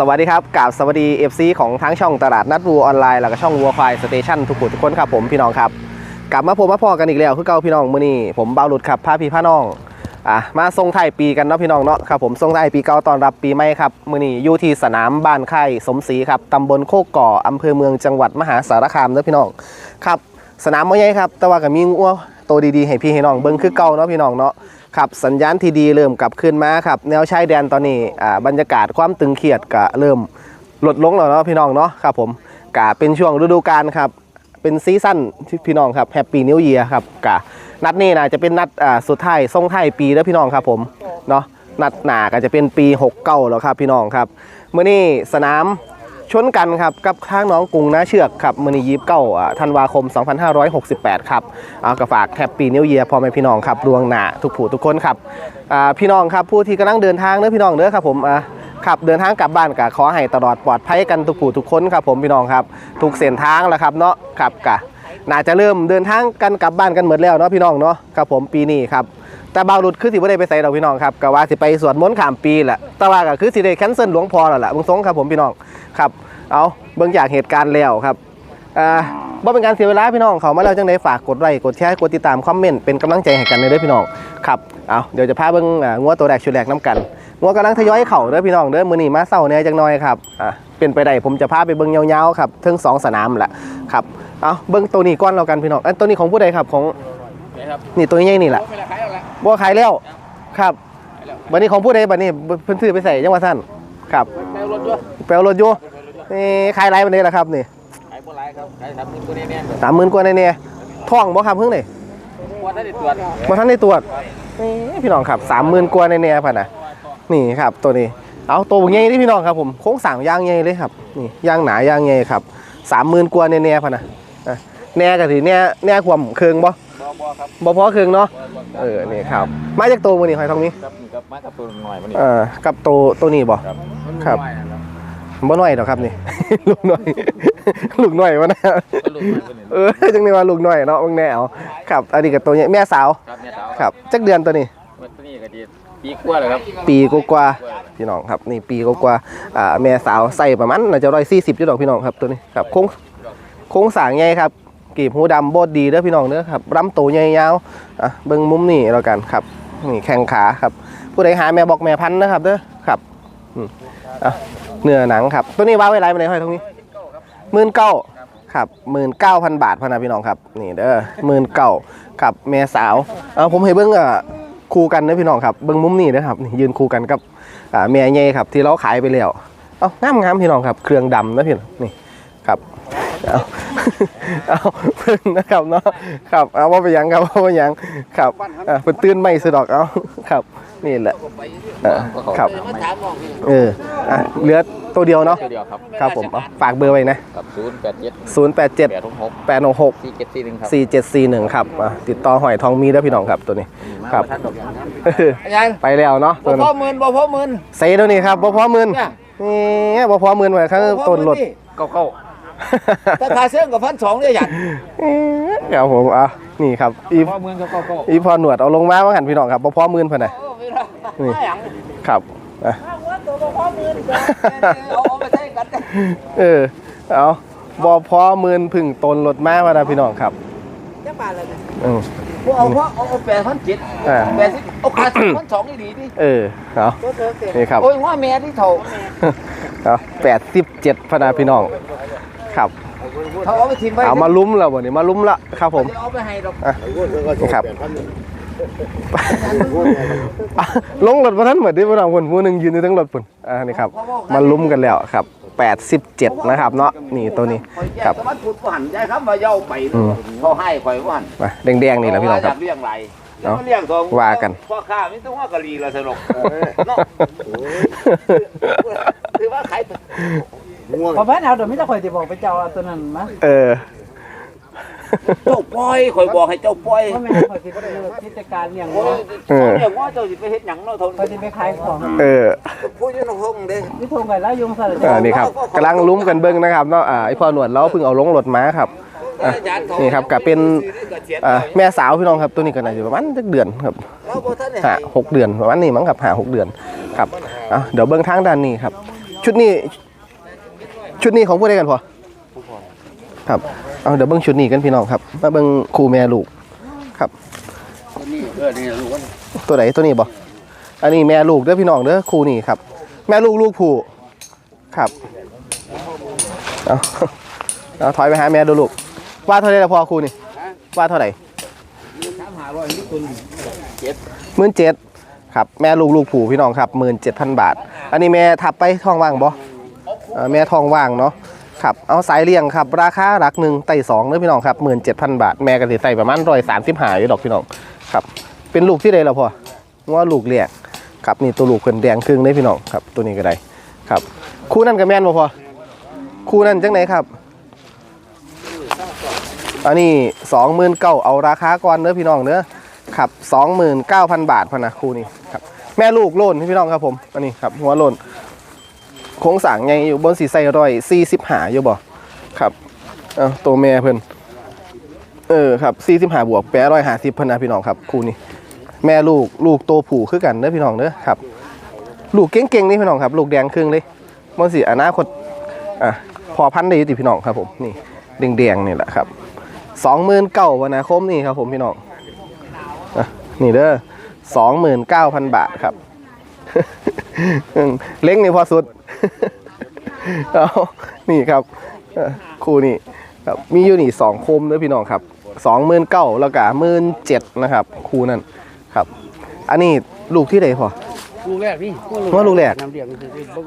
สวัสดีครับกาบสวัสดี FC ของทั้งช่องตลาดนัดวัวออนไลน์แล้วก็ช่องวัวควายสเตชันทุกผู้ทุกคนครับผมพี่น้องครับ กลับมาพบมาพอกันอีกแล้วคือเก่าพี่น้องมื้อนี้ผมเบาหลุดครับพาพี่พาน้องอะมาส่งไทยปีกันเนาะพี่น้องเนาะครับผมส่งไทยปีเก่าตอนรับปีใหม่ครับมื้อนี้อยู่ที่สนามบ้านค่สมศรีครับตำบลโคกก่ออำเภอเมืองจังหวัดมหาสารคามเด้อพี่น้องครับสนามบ่ใหญ่ครับแต่ว่าก็มีงัวโตวดีๆให้พี่ให้น้องเบิ่งคือเก่าเนาะพี่น้องเนาะ ครับสัญญาณที่ดีเริ่มกลับขึ้นมาครับแนวชายแดนตอนนี้อ่าบรรยากาศความตึงเครียดก็เริ่มลดลงแล้วเนาะพี่น้องเนาะครับผมกะเป็นช่วงฤดูกาลครับเป็นซีซั่นที่พี่น้องครับแฮปปี้นิวเยียครับกะนัดนี้นะจะเป็นนัดอ่าสุดท้ายส่งท้ายปีแล้วพี่น้องครับผมเนาะนัดหนาก็จะเป็นปี 69 แล้วครับพี่น้องครับเมื่อนี้สนาม ชนกันครับกับข้างน้องกรุงนาเชือกครับมือนียิบเก้าธันวาคม 2568 ครับเอากระฝากแฮปปี้นิวเยียร์พ่อแม่พี่น้องครับดวงหนาทุกผู้ทุกคนครับพี่น้องครับผู้ที่กำลังเดินทางเด้อพี่น้องเด้อครับผมอ่าครับเดินทางกลับบ้านก็ขอให้ตลอดปลอดภัยกันทุกผู้ทุกคนครับผมพี่น้องครับทุกเส้นทางแล้วครับเนาะครับกะน่าจะเริ่มเดินทางกันกลับบ้านกันหมดแล้วเนาะพี่น้องเนาะครับผมปีนี้ครับ แต่บาวรุดคือสิบ่ได้ไปใส่ดอกพี่น้องครับก็ว่าสิไปสวดมนต์ข้ามปีแหละแต่ว่าก็คือสิได้แคนเซิลหลวงพ่อแล้วล่ะเบิ่งทรงครับผมพี่น้องครับเอาเบิ่งจากเหตุการณ์แล้วครับอ่าบ่เป็นการเสียเวลาพี่น้องเขามาแล้วจังไดฝากกดไลค์กดแชร์กดติดตามคอมเมนต์เป็นกำลังใจให้กันเด้อพี่น้องครับเอาเดี๋ยวจะพาเบิ่งอ่างัวตัวแรกชุดแรกน้ำกันงัวกำลังทยอยเข่าเด้อพี่น้องเด้อมื้อนี้มาเศร้าแหน่จังน้อยครับอ่าเป็นไปได้ผมจะพาไปเบิ่งยาวๆครับถึงสองสนามแหละครับเอาเบิ่งตัวนี้ก่อนแล้วกันพี่น้องอ้ยตัวนี้ของผู้ใดครับของ ครับนี่ตัวใหญ่นี่แหละไม่ละขายแล้วละบ่ขายแล้วครับบัดนี้ของผู้ใดบัดนี้เพิ่นซื้อไปใส่จังหวัดซั่นครับแมวรถด้วยแปลรถอยู่นี่ขายไรบัดนี้ล่ะครับนี่ขายโบราณครับขายสามหมื่นตัวนี้เนี่ยสามหมื่นกว่าในเนี่ยท่องบ่ครับเพิ่งนี่วันได้ตรวจบ่ทันได้ตรวจนี่พี่น้องครับสามหมื่นกว่าในเนี่ยพ่ะนะนี่ครับตัวนี้เอาตัวใหญ่นี่พี่น้องครับผมโค้งสร้างยางใหญ่เลยครับนี่ยางหนายางใหญ่ครับสามหมื่นกว่าในเนี่ยพ่ะนะอะแน่ก็สิแน่แน่ความเคืองบ่ บอบอครับบ่พอเคืองเนาะเออนี่ครับมาจากตัวมื้อนี้หอยทองนี้ครับนี่ครับมากับตัวหน่อยมันนี่เอ่อกับตัวตัวนี้บ่ครับครับมันน้อยนะครับบ่น้อยดอกครับนี่ ลูกน้อย ลูกน้อยวะนะก็ลูกมันเป็นเออจังนี่ว่าลูกน้อยเนาะมึงแน่เอาครับ อันนี้กับตัวใหญ่แม่สาวครับเนี่ยสาวครับจักเดือนตัวนี้มันตัวนี้ก็ดีปีกว่าเลยครับปีกว่าๆพี่น้องครับนี่ปีกว่าๆอ่าแม่สาวใส่ประมาณน่าจะร้อยสี่สิบจุดดอกพี่น้องครับตัวนี้ครับโค้งโค้งสร้างใหญ่ครับ กีบหูดำโบดดีเด้อพี่น้องเด้อครับลำโตวยาวอะเบิ่งมุมนี่แล้วกันครับนี่แข้งขาครับ ผู้ใดหาแม่บอกแม่พันนะครับเด้อครับอะเนื้อหนังครับ ตัวนี้ว่าไว้ไรมาเลยห้อยตรงนี้หมื่นเก้าครับหมื่นเก้าพันบาทพะนะพี่น้องครับนี่เด้อหมื่นเก้าครับแม่สาวเอาผมให้เบิ่งอะคู่กันนะพี่น้องครับเบิ้งมุมนี้นะครับนี่ยืนคู่กันกับแม่ใหญ่ครับ ที่เราขายไปแล้วเอางามงามพี่น้องครับ เครื่องดำนะพี่น้องนี่ครับ เอาเอาเพิ่นนะครับเนาะครับเอาว่าไปหยังครับว่าไปหยังครับอ่าเป็นตื่นไม่สะดอกเอาครับ นี่แหละอ่าครับเอออะเหลือตัวเดียวเนาะตัวเดียวครับครับผมเอาฝากเบอร์ไว้นะครับศูนย์แปดเจ็ด0 8 7แปดหกหก8 6 6สี่เจ็ดสี่หนึ่งครับ4 7 4 1ครับอะติดต่อหอยทองมีแล้วพี่น้องครับตัวนี้ครับมาทันดอกยางเออไปแล้วเนาะบ่ตัวพอนี้หมื่นบ่พอหมื่นใส่ตัวนี้ครับบ่พอหมื่นเนี่ยนี่บ่พอหมื่นไว้ครับต้นรถเก้าเก้า ถ้าขาเสื้อกับพันสองเนี่ยหยัดครับผมอะนี่ครับอีพอหมื่นกับเก้าเก้าอีพอหนวดเอาลงมาว่าหันพี่น้องครับบ่พอหมื่นพุ่นน่ะนี่ครับอะเอาไปใช้กันเออเอาบ่พอหมื่นพึ่งต้นรถมาว่านะพี่น้องครับจะบาทเลยเนี่ยอืมพวกเอาพวกเอาเอาแปดพันเจ็ดอ่าแปดสิบเอาขาดพันสองนี่ดีดิเออเอานี่ครับโอ้ยว่าแม่ที่เท่าเอา87พะนะพี่น้อง ครับ เขาเอาไปทิ้งไว้เอามาลุ้มแล้วบ่นี่มาลุ้มละครับผมเดี๋ยวเอาไปให้ดอกอะนี่ครับลงรถมาท่านเหมือนที่พวกเราคนผู้หนึ่งยืนอยู่ทั้งรถปุ่นอ่านี่ครับมาลุ้มกันแล้วครับ87นะครับเนาะนี่ตัวนี้คอยแยกครับสมัติพูดว่าหันยายครับมาเย้าไปอืมเขาให้คอยว่าหันมาแดงๆนี่แหละพี่น้องครับเลี้ยงไรเนาะเลี้ยงสองว่ากันพ่อข้าไม่ต้องว่ากะลีละสนุกเนาะถือว่าขาย พอแพ้เอาเดี๋ยวไม่ต้องคอยติบอกไปเจ้าเอาตัวนั้นมาเออเจ้าปล่อยคอยบอกให้เจ้าปล่อยเพราะไม่คอยติไปดูกิจการเลี้ยงโอ้วัวยเขาเรียกว่าเจ้าสิไปเฮ็ดหยังเนาะเท่าคอยติไปขายของเออพูดอยู่ในห้องเด้นี่ทงไก่แล้วยุงสลัดเออนี่ครับกำลังลุ้มกันเบิ้งนะครับเนาะอ่าไอพ่อหนวดเราเพิ่งเอาลงรถมาครับอะนี่ครับก็เป็นอ่าแม่สาวพี่น้องครับตัวนี้ก็น่าจะประมาณสักเดือนครับเราบ่ทันได้ห้าให้หกเดือนประมาณนี้มั้งครับห้าหกเดือนครับอะเดี๋ยวเบื้องทางด้านนี้ครับ ชุดนี้ ชุดนี้ของผู้ใดกันพอครับเอาเดี๋ยวเบิ้งชุดนี้กันพี่น้องครับมาเบิ้งครูแม่ลูกครับตัวไหนตัวนี้บ่อันนี้แม่ลูกเด้อพี่น้องเด้อครูนี่ครับ แม่ลูกลูกผู้ครับเอาเอาถอยไปหาแม่ดูลูกว่าเท่าไหรละพอครูนี่ว่าเท่าไหร่สามหาร้อยนี่ตัวนี้หมื่นเจ็ดครับแม่ลูกลูกผู้พี่น้องครับหมื่นเจ็ดพันบาท อันนี้แม่ทับไปท้องว่างบ่เอ่อ แม่ทองว่างเนาะครับเอาสายเลี้ยงครับราคาหลักหนึ่งไต่สองเด้อพี่น้องครับหมื่นเจ็ดพันบาท แม่ก็สิใส่ประมาณร้อยสามสิบหาอยู่ดอกพี่น้องครับเป็นลูกที่ใดแล้วพอว่าลูกเลี้ยงครับนี่ตัวลูกเพิ่นแดงครึ่งเลยพี่น้องครับตัวนี้ก็ได้ครับ คู่นั่นกับแม่นบ่พอคู่นั่นจังไหนครับอันนี้สองหมื่นเก้าเอาราคาก่อนเด้อพี่น้องเด้อครับสองหมื่นเก้าพันบาทพอนะคู่นี้ครับแม่ลูกโลนพี่น้องครับผมอันนี้ครับหัวโลน โค้งสางไงอยู่บนสีไซร้อยสี่สิบหาอยู่บ่ครับเอาตัวแม่เพิ่นเออครับสี่สิบหาบวกแปดร้อยห้าสิบพันนะพี่น้องครับคู่นี้ แม่ลูกลูกโตผูคือกันเด้อพี่น้องเด้อครับ ลูกเก่งๆนี่พี่น้องครับ ลูกแดงครึ่งเลยบนสีอนาคตอะพอพันได้ยู่ติพี่น้องครับผมนี่แดงๆนี่แหละครับสองหมื่นเก้าวันนะคมนี่ครับผมพี่น้องอนี่เด้อสองหมื่นเก้าพันบาทครับ เล้งนี่พอสุด เอานี่ครับเอ่อคู่นี่ครับมีอยู่นี่สองคมเด้อพี่น้องครับสองหมื่นเก้าแล้วก็หมื่นเจ็ดนะครับ คู่นั่นครับ อันนี้ลูกที่ไหนพอลูกแรกนี่ว่าลูกแรกน้ำเลี้ยง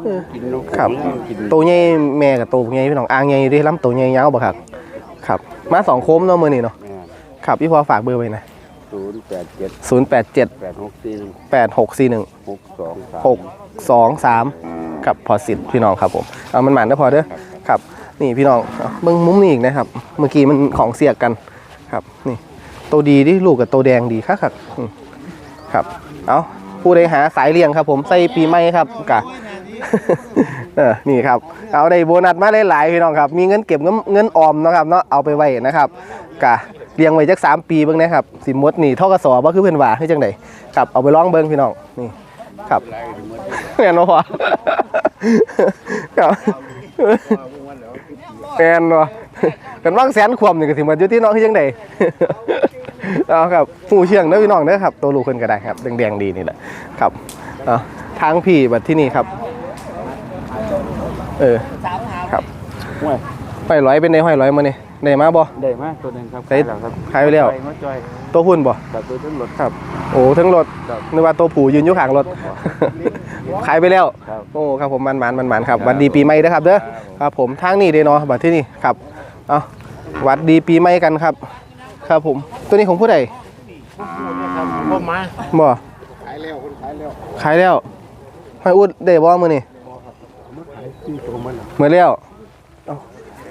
คือกินเนาะครับกินตัวใหญ่แม่กับตัวใหญ่พี่น้องอ่างใหญ่ดิล้ำตัวใหญ่ยาวบ่ครับครับ มาสองคมเนาะมือนี่เนาะครับพี่พอฝากเบอร์ไว้นะศูนย์แปดเจ็ดศูนย์แปดเจ็ดแปดหกสี่หนึ่งแปดหกสี่หนึ่งหกสองสามหก สองสามกับพอสิทธิ์พี่น้องครับผมเอามันหมันได้พอเด้อครับนี่พี่น้องเบิ้งมุ้มนี้อีกนะครับ เมื่อกี้มันของเสียกกันครับนี่ตัวดีที่ลูกกับตัวแดงดีครับครับครับเอาผู้ใดหาสายเลี้ยงครับ ผมใส่ปีใหม่ครับกะเออนี่ครับเอาได้โบนัสมาหลายๆพี่น้องครับ มีเงินเก็บเงินเงินออมนะครับเนาะเอาไปไว้นะครับกะเลี้ยงไว้จักสามปีเบิ่งนะครับสิมดนี่ท่ากับสอบ่คือเพิ่อนว่าคือจังไดครับเอาไปลองเบิ่งพี่น้องนี่ ครับแมนบ่พอครับแม่นบ่กันว่างแสนความนี่ก็สิหมดอยู่ที่น้องคือจังไดเอาครับหูเชียงเด้อพี่น้องเด้อครับ ตัวลูกเพิ่นก็ได้ครับแดงๆดีนี่แหละครับเอาทางพี่บัดที่นี่ครับ เออครับ ห้วยห้อยร้อยเป็นในห้อยร้อยมาเนี่ยได้มาบ่ ได้มากตัวหนึ่งครับได้แล้วครับขายไปแล้วจอยงดจอยตัวหุ่นบ่ แบบตัวทั้งรถครับ โอ้ทั้งรถครับ นึกว่าตัวผูยืนอยู่ข้างรถ ขายไปแล้ว ครับ โอ้ครับผมมันมันมันมันครับหวัดดีปีใหม่เด้อครับเด้อครับผมทางนี้เด้อเนาะบัดที่นี่ครับเอาหวัดดีปีใหม่กันครับ ครับผมตัวนี้ของผู้ใดพ่อมาบ่ขายแล้วคนขายแล้วขายแล้วห้อยอุดได้บ่มื้อนี้ที่ตัวมันน่ะเหมือนแล้วเอ้า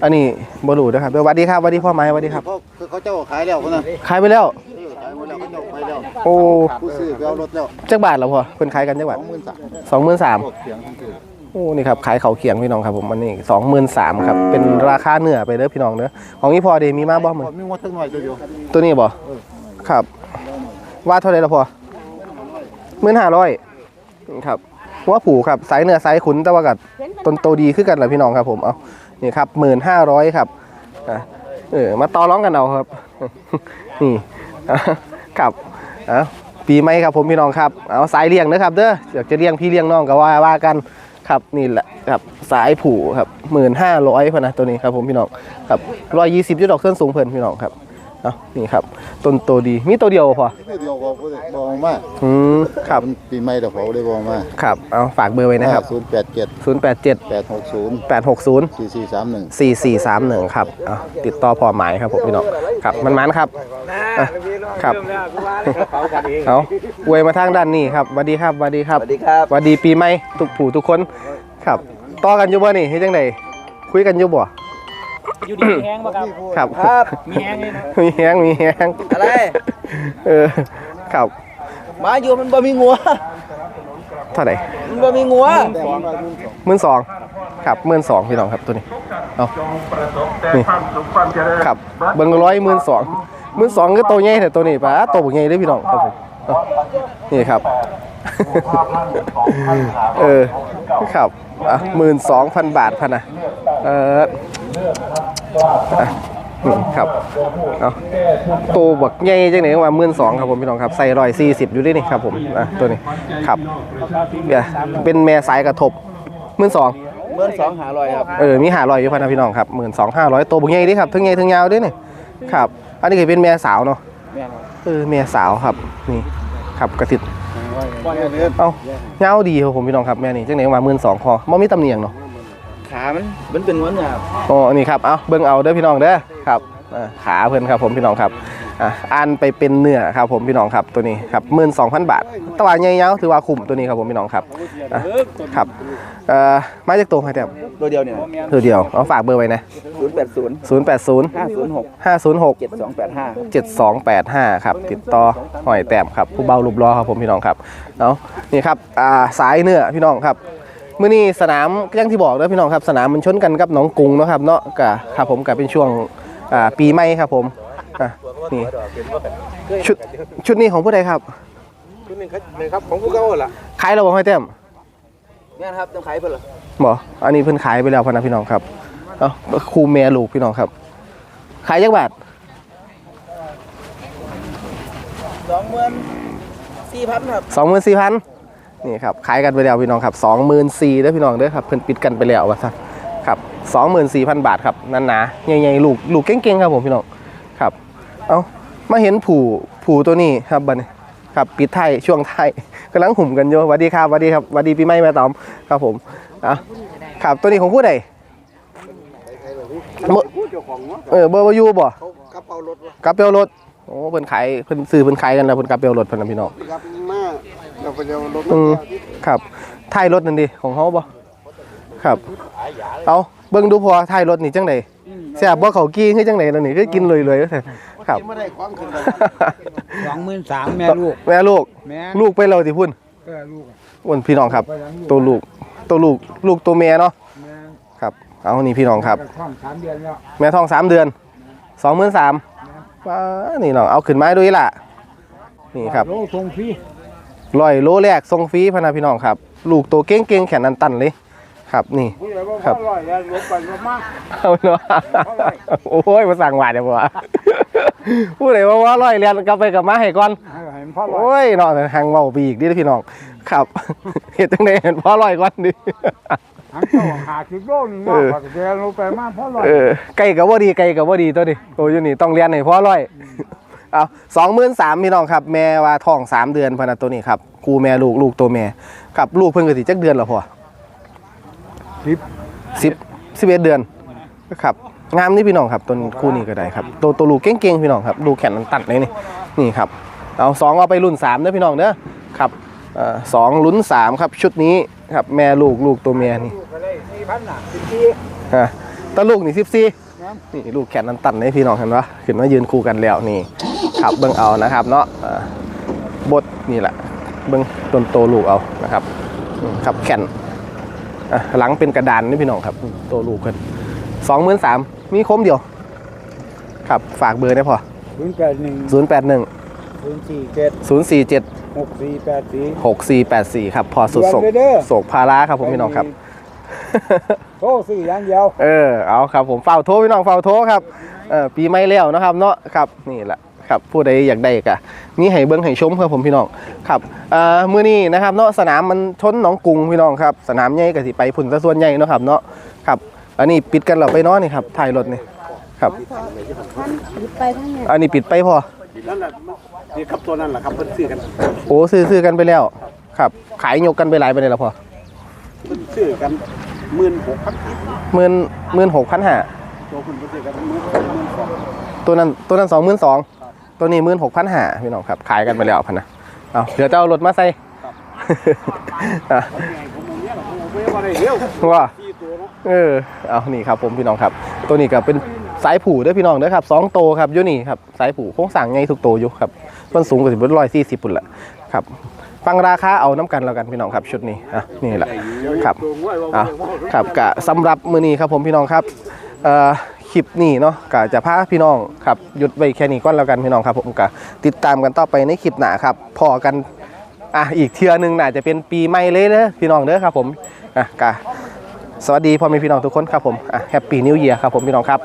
อันนี้บ่รู้นะครับเดี๋ยวหวัดดีครับหวัดดีพ่อไม้หวัดดีครับ เขาคือเขาเจ้าขายแล้วคนนั้นขายไปแล้ว ขายหมดแล้วเขาเจ้าไปแล้วโอ้ผู้ซื้อไปเอารถแล้วจักบาทแล้วพ่อเพิ่นขายกันจักบาทสองหมื่นสามสองหมื่นสามพวกเสียงทั้งคืนโอ้นี่ครับขายเขาเขียงพี่น้องครับผมมันนี่สองหมื่นสามครับเป็นราคาเนื้อไปเด้อพี่น้องเด้อของนี่พอเดมีมาบ่มึงพอมีงดทั้งหน่อยตัวเดียวตัวนี้บ่ครับ ว่าเท่าไหรละพอหมื่นห้าร้อยครับว่าผูครับสายเนื้อสายขุนแต่ว่ากับต้นโตดีขึ้นกันแหละพี่น้องครับผมเอา นี่ครับหมื่นห้าร้อยครับเออมาต่อร้องกันเอาครับ นี่ครับเอาปีไหมครับผมพี่น้องครับเอาสายเลี้ยงนะครับเด้ออยากจะเลี้ยงพี่เลี้ยงน้องก็ว่าว่ากันครับนี่แหละครับสายผูครับหมื่นห้าร้อยพอนะตัวนี้ครับผมพี่น้องครับร้อยยี่สิบยดอกเครื่องสูงเพลินพี่น้องครับ เอานี่ครับ ต้นโตดีมีตัวเดียวพอตัวเดียวก็บ่ได้บอกมาอืมครับมันปีใหม่เดี๋ยวเขาได้บอกมาครับเอาฝากเบอร์ไว้นะครับศูนย์แปดเจ็ด0 8 7แปดหกศูนย์8 6 0สี่สี่สามหนึ่ง4 4 3 1ครับเอาติดต่อพอหมายครับผมพี่น้องครับมันมันครับอะครับเอาอวยมาทางด้านนี้ครับสวัสดีครับสวัสดีครับสวัสดีครับสวัสดีปีใหม่ทุกผู้ทุกคนครับต่อกันอยู่บ่นี่เฮ็ดจังไดคุยกันอยู่บ่ อยู่ดีแห้งป่ะครับ ครับ ครับ มีแห้งเลยนะมีแฮงมีแฮงอะไร เออครับมาอยู่มันบ่มีงัวเท่าไหร่มันบ่มีงัวหมื่นสองครับหมื่นสองพี่น้องครับตัวนี้เอานี่ครับเบิ่งร้อยหมื่นสองหมื่นสองก็ตัวใหญ่แต่ตัวนี้ปะตัวใหญ่เด้อพี่น้องครับผมนี่ครับ เออ ครับอะหมื่นสองพันบาทพันนะเออ อะอืมครับเอาตัวบักใหญ่จังไหนว่าหมื่นสองครับผมพี่น้องครับใส่รอยสี่สิบอยู่ด้วยนี่ครับผมอะตัวนี้ครับเดี๋ยวเป็นแม่สายกระทบหมื่นสองเมื่อสองหาลอยครับเออมีหาลอยอยู่พันนะพี่น้องครับหมื่นสองห้าร้อยตัวบุกใหญ่ดิครับทั้งใหญ่ทั้งยาวด้วยนี่ครับ อันนี้ก็เป็นแม่สาวเนาะเออแม่สาวครับนี่ครับกระติดเอ้าเงาดีครับผมพี่น้องครับแม่นี่จังไหนมาหมื่นสองพอบ่มีตำเนียงเนาะ ขามันมันเป็นวันเนี่ยครับอ๋อนี่ครับเอาเบิ่งเอาเด้อพี่น้องเด้อครับเออขาเพิ่นครับผมพี่น้องครับอะอ่านไปเป็นเนื้อครับผมพี่น้องครับตัวนี้ครับหมื่นสองพันบาทแตว่าใหญ่ยาวถือว่าคุ้มตัวนี้ครับผมพี่น้องครับอะครับเอ่อมาจากตัวใครแต้มตัวเดียวเนี่ยตัวเดียวเอาฝากเบอร์ไว้นะศูนย์แปดศูนย์ศูนย์แปดศูนย์ห้าศูนย์หกห้าศูนย์หกเจ็ดสองแปดห้า7285ครับติดต่อหอยแต้มครับผู้เบารูปล้อครับผมพี่น้องครับเอานี่ครับอ่าสายเนื้อพี่น้องครับ มื้อนี้สนามอยังที่บอกเด้อพี่น้องครับ สนามมันชนกันกับหนองกรุงเนาะครับเนาะกะครับผมกะเป็นช่วงอ่าปีใหม่ครับผมอะนี่ชุดชุดนี้ของผู้ใดครับชุดหนึ่งครับของผู้เก่าล่ะขายเราบ่หอยแต้มเนี่ยครับต้องขายเพิ่นเหรอบ่อันนี้เพิ่นขายไปแล้วพะนะพี่น้องครับเอ้าครูแม่ลูกพี่น้องครับ ขายจักบาทสองหมื่นสี่พันครับสองหมื่นสี่พัน นี่ครับขายกันไปแล้วพี่น้องครับสองหมื่นสี่เด้อพี่น้องเด้อครับเพิ่นปิดกันไปแล้วว่าซะครับสองหมื่นสี่พันบาทครับนั่นนะใหญ่ๆลูกลูกเก่งๆครับผมพี่น้องครับเอามาเห็นผูผูตัวนี้ครับบัดนี้ครับปิดไทายช่วงไทายกำลังหุ่มกันอยู่สวัสดีครับสวัสดีครับสวัสดีปีใหม่แม่ตอมครับผมอะครับตัวนี้ของผู้ใดเบอร์เออเบอร์วายูบ่กระเป๋ารถกับเปลรถโอ้เพิ่นขายเพิ่นซื้อเพิ่นขายกันแล้วเพิ่นกับเปลรถเพิ่นนะพี่น้องครับมาเรา ไปเดียวรถอืมครับท้ายรถนั่นดิของเขาบ่ครับ เอาเบิ่งดูพอท้ายรถนี่จังไดแซ่บบ่เขากี้คือจังไดนั่นนี่คือกินเลยๆว่าซั่นครับไม่ได้ความขึ้นไปสองหมื่นสามแม่ลูกแม่ลูกแม่ลูกไปแล้วสิพุ่นเออลูกอ้วนพี่น้องครับ ตัวลูกตัวลูกลูกตัวแม่เนาะแม่ครับ เอานี่พี่น้องครับท้องสามเดือนแล้วแม่ท้องสามเดือนสองหมื่นสามว้านี่น้องเอาขึ้นไม้ด้วยล่ะ นี่ครับโลทรงฟ รีร้อยโลแรกทรงฟรีพะนะพี่น้องครับ ลูกตัวเก่งๆแขนนันตันเลยครับนี่ผู้ใหญ่บอกครับว่าร้อยแล้วลบไปลบมาเอาเนาะโอ้ยมาสั่งหวานเดี๋ยวบ่พูดเลยว่าว่าร้อยเรียนกลับไปกลับมาให้ก่อนให้เห็นพ่อร้อยโอ้ยเนาะหังเบาไปอีกดิพี่น้องครับเห็นจังไดเห็นพ่อร้อยก่อนดิหันเข้าหาคิดโลนึงเอว่าอเดี๋ยวลงไปมาพ่อร้อยเออไก่กับว่าดีไก่กับว่าดีตัวนี้โอ้ยอยู่นี่ต้องเรียนให้พ่อร้อย เอาสองหมื่นสามพี่น้องครับ แม่ว่าท้องสามเดือนพะนะตัวนี้ครับกูแม่ลูกลูกตัวแม่ครับลูกเพิ่งกสิจักเดือนแล้วพอสิบสิบสิบเอ็ดเดือนครับงามนี่พี่น้องครับตัวคู่นี้ก็ได้ครับตัวตัวลูกเก่งๆพี่น้องครับดูแขนมันตัดเลยนี่นี่ครับเอาสองเอาไปรุ่นสามเด้อพี่น้องเด้อครับเอ่อสองลุ้นสามครับชุดนี้ครับแม่ลูกลูกตัวเมียนี่ก็ได้สี่พันน่ะสิบสี่ฮะตาลูกนี่สิบสี่ครับนี่ลูกแขนนันตันเลยพี่น้องเห็นปะขึ้นมายืนคู่กันแล้วนี่ ครับเบิ่งเอานะครับ เนาะเอ่อบดนี่แหละเบิ่งต้นโตลูกเอานะครับอืมครับแขนอะหลังเป็นกระดานนี่พี่น้องครับ โตลูกกันสองหมื่นสามมีคมเดียว ครับฝากเบอร์ได้พอศูนย์แปดหนึ่งศูนย์แปดหนึ่งศูนย์สี่เจ็ดศูนย์สี่เจ็ดหกสี่แปดสี่หกสี่แปดสี่ครับ พอสุดโศกเดือนไปเด้อโศกพาราครับผมพี่น้องครับโทษสี่อย่างเดียว เออ เอาครับผมเฝ้าโทรพี่น้องเฝ้าโทรครับ เออปีใหม่แล้วนะครับ เนาะครับ นี่แหละ ครับผู้ใดอยากได้กะนี่ให้เบิ้งให้ชมครับผมพี่น้องครับเอ่อมื้อนี้นะครับเนาะสนามมันชนหนองกรุงพี่น้องครับสนามใหญ่ก็สิไปพุ่นซะส่วนใหญ่เนาะครับเนาะครับอันนี้ปิดกันเราไปเนาะนี่ครับถ่ายรถนี่ครับท่านหยิบไปทั้งเนี่ยอันนี้ปิดไปพอนั่นแหละนี่ครับตัวนั้นแหละครับเพิ่นซื้อกันโอ้ซื้อซื้อกันไปแล้วครับขายยกกันไปหลายไปเลยแล้วพอเพิ่นซื้อกันหมื่นหกพันหมื่นหมื่นหกพันห้าตัวคุณเพิ่นซื้อกันหมื่นหมื่นสองตัวนั้นตัวนั้นสองหมื่นสอง ตัวนี้หมื่นหกพันห้าพี่น้องครับขายกันไปแล้วพันนะเอาเดี๋ยวจะเอารถมาใส่อะผมเอาเนี่ยหรอกผมเอาไว้ว่าได้เร็วว่าสี่ตัวเนาะเออเอานี่ครับผมพี่น้องครับ ตัวนี้ก็เป็นสายผูเด้วยพี่น้องเด้อครับสองโตวครับอยู่นี่ครับสายผูโค้งสั่งไงทุกโตวอยู่ครับต้นสูงกว่าสิบร้อยสี่สิบปุ่นละครับฟังราคาเอาน้ำกันแล้วกันพี่น้องครับชุดนี้อะนี่แหละครับตัวง่วยว่าอะครับกะสำหรับมือนี้ครับผมพี่น้องครับเอ่อ คลิปนี้เนาะก็จะพาพี่น้องครับหยุดไว้แค่นี้ก่อนแล้วกันพี่น้องครับผมก็ติดตามกันต่อไปในคลิปหน้าครับพอกันอะอีกเทื่อนึงน่าจะเป็นปีใหม่เลยนะพี่น้องเด้อครับผมอะกะสวัสดีพ่อแม่พี่น้องทุกคนครับผมอะแฮปปี้นิวเยียร์ครับผมพี่น้องครับ